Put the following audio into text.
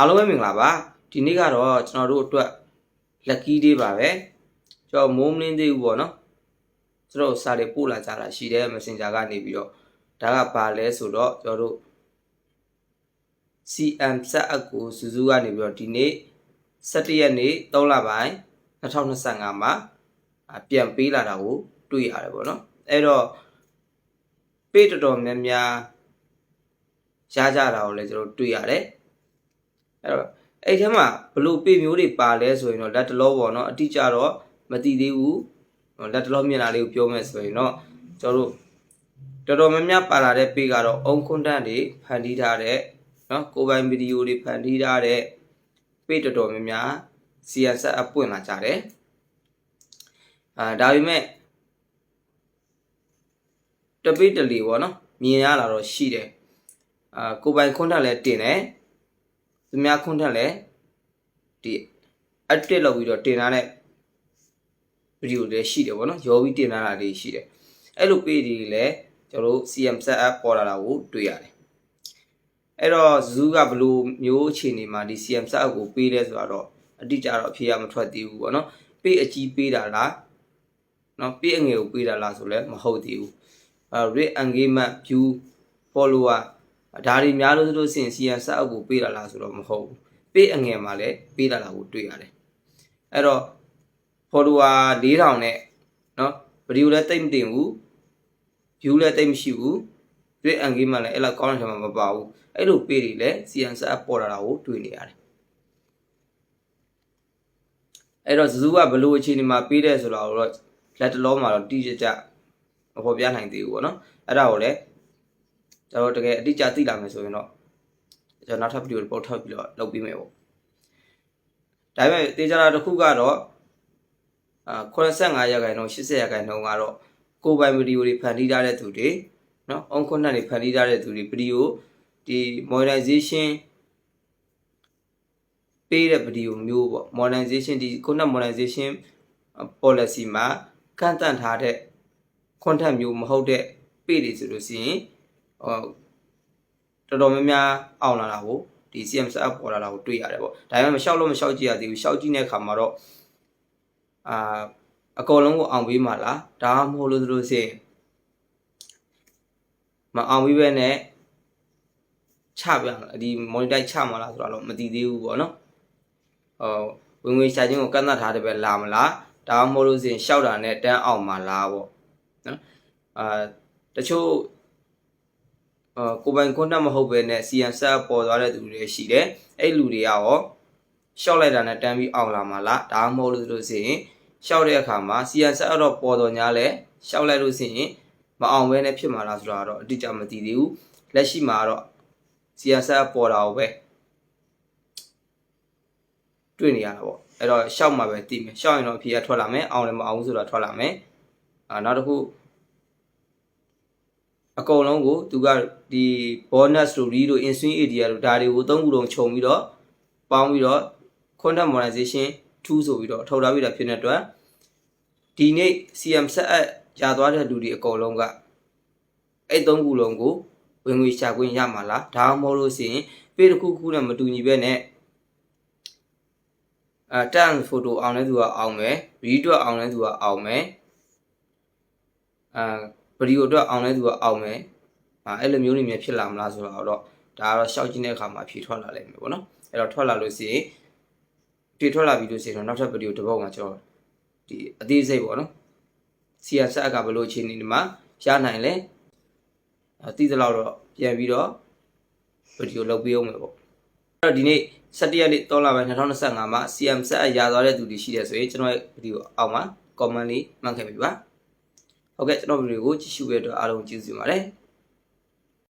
အားလုံးပဲမင်္ဂလာပါဒီနေ့ကတော့ကျွန်တော်တို့အတွက် lucky day ပါပဲကျွန်တော်မိုးမလင်းသေးဘူးပေါ့နော်ကျွန်တော်စာတွေပို့လာကြတာရှိတယ် messenger ကနေပြီးတော့ဒါကဘာလဲဆိုတော့ကျွန်တော်တို့ CM ဆက်အပ်ကိုစူးစူးကနေပြီးတော့ဒီနေ့17ရက်နေ့3လပိုင်း2025မှာအာပြန်ပေးလာတာကိုတွေ့ရတယ်ပေါ့နော်အဲ့တော့ပေးတော်တော်များများရကြတာကိုလည်းကျွန်တော်တွေ့ရတယ် အဲ့တော့အဲ့ထဲမှာဘလို့ပေးမျိုးတွေပါလဲဆိုရင်တော့လက်တလောပေါ့နော်အတိအကျတော့မသိသေးဘူးလက်တလောမျက်နှာလေးကိုပြောမယ်ဆိုရင်တော့ကျွန်တော်တို့တော်တော်များများပါလာတဲ့ပေးကတော့အုံကွန်တန့်တွေဖန်တီးထားတဲ့နော်ကိုယ်ပိုင်ဗီဒီယိုတွေဖန်တီးထားတဲ့ပေးတော်တော်များများ CSS အပွင့်လာကြတယ်အာဒါပေမဲ့တပိတ်တလီပေါ့နော်မြင်ရလာတော့ရှိတယ်အာကိုယ်ပိုင်ခွန်းထက်လည်းတင်တယ် သူများခွန်းထက်လည်းဒီ edit လုပ်ပြီးတော့တင်ထားတဲ့ဗီဒီယိုတွေရှိတယ်ပေါ့နော်ရောပြီးတင်ထားတာတွေရှိတယ်အဲ့လိုပေးဒီလည်းကျွန်တော်တို့ CM set up ပေါ်လာတာကိုတွေ့ရတယ်အဲ့တော့ zoo ကဘလို့မျိုးအခြေအနေမှာဒီ CM set up ကိုပေးတယ်ဆိုတော့အတိအကျတော့အဖြေရမထွက်သေးဘူးပေါ့နော်ပေးအကြီးပေးတာလားနော်ပေးအငယ်ကိုပေးတာလားဆိုလည်းမဟုတ်သေးဘူးအဲ rate engagement view follower ဒါတွေများလို့ဆိုလို့ရှိရင် CM set up ကိုပေးတာလားဆိုတော့မဟုတ်ဘူးပေးအငယ်မှာလည်းပေးတာလားကိုတွေ့ရတယ်အဲ့တော့ follower 4000နဲ့နော်ဗီဒီယိုလည်းတိတ်မတင်ဘူး view လည်းတိတ်မရှိဘူး rate engagement လည်းအဲ့လောက်ကောင်းတဲ့ထဲမှာမပါဘူးအဲ့လိုပေးတွေလည်း CM set up ပေါ်လာတာကိုတွေ့နေရတယ်အဲ့တော့ Zoo ကဘလို့အခြေအနေမှာပေးတယ်ဆိုတာကိုတော့လက်တလုံးမှာတော့တိကျကျမဖော်ပြနိုင်သေးဘူးပေါ့နော်အဲ့ဒါကိုလည်း ကျွန်တော်တကယ်အတိအကျသိလာမယ်ဆိုရင်တော့ကျွန်တော်နောက်ထပ်ဗီဒီယိုပို့ထုတ်ပြီးတော့လုပ်ပေးမယ်ပေါ့ဒါပေမဲ့တေချာတာတစ်ခုကတော့အာ85ရာခိုင်နှုန်း80ရာခိုင်နှုန်းကတော့ကိုယ်ပိုင်ဗီဒီယိုတွေဖန်တီးထားတဲ့သူတွေနော် on content တွေဖန်တီးထားတဲ့သူတွေဗီဒီယိုဒီ monetization ပေးတဲ့ဗီဒီယိုမျိုးပေါ့ monetization ဒီ content monetization policy မှာကန့်တန့်ထားတဲ့ content မျိုးမဟုတ်တဲ့ page တွေဆိုလို့ရှိရင်ဟော တော်တော်များများအောင်လာတာကိုဒီ CM setup ပေါ်လာတာကိုတွေ့ရတယ်ပေါ့ဒါပေမဲ့မလျှောက်လို့မလျှောက်ကြည့်ရသေးဘူးလျှောက်ကြည့်တဲ့အခါမှာတော့အာအကောင်လုံးကိုအောင်ပေးမှာလားဒါမှမဟုတ်လို့ဆိုလို့ရှိရင်မအောင်ပြီးပဲနဲ့ချပြဒီ monitor ချမှာလားဆိုတော့မသိသေးဘူးပေါ့နော်ဟောဝင်ငွေရှာခြင်းကိုကန့်သတ်ထားတယ်ပဲလာမလားဒါမှမဟုတ်လို့ရှိရင်ရှောက်တာနဲ့တန်းအောင်မှာလားပေါ့နော်အာတချို့အာ ကိုပိုင်ကွန်တက်မဟုတ်ပဲနဲ့ CN set ပေါ်သွားတဲ့သူတွေရှိတယ်အဲ့လူတွေကရောရှောက်လိုက်တာနဲ့တန်းပြီးအောင်လာမှာလားဒါမှမဟုတ်လို့ဆိုလို့ရှိရင်ရှောက်တဲ့အခါမှာ CN set တော့ပေါ်တော်ညာလဲရှောက်လိုက်လို့ရှိရင်မအောင်ဘဲနဲ့ဖြစ်မှာလားဆိုတာတော့အတိအကျမသိသေးဘူးလက်ရှိမှာတော့ CN set ပေါ်တာကိုပဲတွေ့နေရတာပေါ့အဲ့တော့ရှောက်မှာပဲတည်မယ်ရှောက်ရင်တော့အဖြေကထွက်လာမယ်အောင်လည်းမအောင်ဘူးဆိုတာထွက်လာမယ်အာနောက်တစ်ခု အကုန်လုံးကိုသူကဒီ bonus story တို့ inswing area တို့ဒါတွေကိုသုံးခုလုံးခြုံပြီးတော့ပေါင်းပြီးတော့ content monetization tool ဆိုပြီးတော့ထုတ်ထားပြီးတာဖြစ်တဲ့အတွက်ဒီနေ့ CM set up ကြာသွားတဲ့လူတွေအကုန်လုံးကအဲ့သုံးခုလုံးကိုဝင်ငွေရှာခွင့်ရမှာလားဒါမှမဟုတ်လို့ရှိရင်ပေးတစ်ခုခုနဲ့မတူညီပဲနဲ့အဲတန်ဖိုတိုအောင်တဲ့သူကအောင်မယ်ဗီဒီယိုအောင်တဲ့သူကအောင်မယ်အဲ ဗီဒီယိုအတွက်အောင်တဲ့သူကအောင်မယ်အဲအဲ့လိုမျိုးနေမြဖြစ်လာမလားဆိုတော့တော့ဒါကတော့ရှောက်ကြည့်တဲ့အခါမှာဖြေထွက်လာလိမ့်မယ်ပေါ့နော်အဲ့တော့ထွက်လာလို့ရှိရင်ဖြေထွက်လာပြီလို့ရှိရင်တော့နောက်ထပ်ဗီဒီယိုတစ်ပုဒ်မှာကျွန်တော်ဒီအသေးစိတ်ပေါ့နော်စီယာဆက်ကဘယ်လိုအခြေအနေဒီမှာရနိုင်လဲအဲတည်သလောက်တော့ပြန်ပြီးတော့ဗီဒီယိုလုပ်ပေးအောင်မယ်ပေါ့အဲ့တော့ဒီနေ့17ရက်နေ့3လပိုင်း2025မှာ CM ဆက်အရာသွားတဲ့သူတွေရှိတယ်ဆိုရင်ကျွန်တော်ရဲ့ဗီဒီယိုအောက်မှာ comment လေးမှတ်ခဲ့ပြီပါ ဟုတ်ကဲ့ကျွန်တော်ဗီဒီယိုကိုကြည့်ရှုရတဲ့အတွက်အားလုံးကျေးဇူးတင်ပါတယ်